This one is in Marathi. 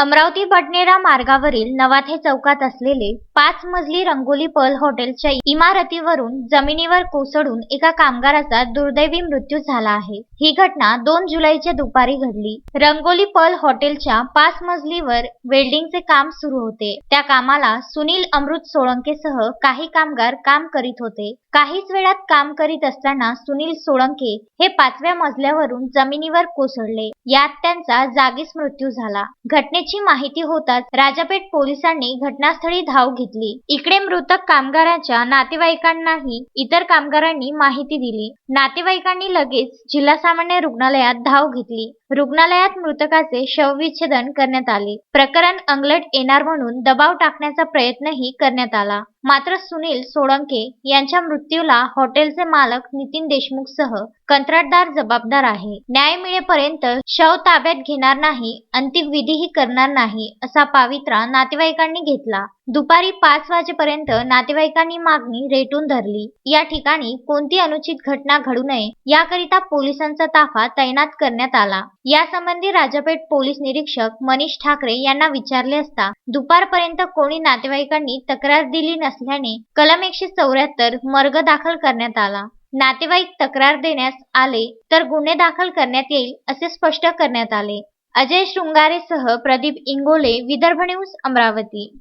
अमरावती बडनेरा मार्गावरील नवाथे चौकात असलेले पाच मजली रंगोली पर्ल हॉटेलच्या इमारतीवरून जमिनीवर कोसळून एका कामगाराचा दुर्दैवी मृत्यू झाला आहे. ही घटना दोन जुलैच्या दुपारी घडली. रंगोली पर्ल हॉटेलच्या पाच मजलीवर वेल्डिंगचे काम सुरू होते. त्या कामाला सुनील अमृत सोळंकेसह काही कामगार काम करीत होते. काहीच वेळात काम करीत असताना सुनील सोळंके हे पाचव्या मजल्यावरून जमिनीवर कोसळले. यात त्यांचा जागीच मृत्यू झाला. घटनेची माहिती होताच राजापेठ पोलिसांनी घटनास्थळी धाव घेतली. इकडे मृतक कामगाराच्या नातेवाईकांनाही इतर कामगारांनी माहिती दिली. नातेवाईकांनी लगेच जिल्हा सामान्य रुग्णालयात धाव घेतली. रुग्णालयात मृतकाचे शवविच्छेदन करण्यात आले. प्रकरण अंगलट येणार म्हणून दबाव टाकण्याचा प्रयत्नही करण्यात आला. मात्र सुनील सोळंके यांच्या मृत्यूला हॉटेलचे मालक नितीन देशमुख सह कंत्राटदार जबाबदार आहे. न्याय मिळेपर्यंत शव ताब्यात घेणार नाही अंतिम विधीही करणार नाही असा पावित्रा नातेवाईकांनी घेतला. दुपारी पाच वाजेपर्यंत नातेवाईकांनी मागणी रेटून धरली. या ठिकाणी कोणती अनुचित घटना घडू नये याकरिता पोलिसांचा ताफा तैनात करण्यात आला. यासंबंधी राजापेठ पोलीस निरीक्षक मनीष ठाकरे यांना विचारले असता दुपारपर्यंत कोणी नातेवाईकांनी तक्रार दिली नसल्याने कलम एकशे चौऱ्याहत्तर मर्ग दाखल करण्यात आला. नातेवाईक तक्रार देण्यास आले तर गुन्हे दाखल करण्यात येईल असे स्पष्ट करण्यात आले. अजय शृंगारेसह प्रदीप इंगोले विदर्भ न्यूज अमरावती.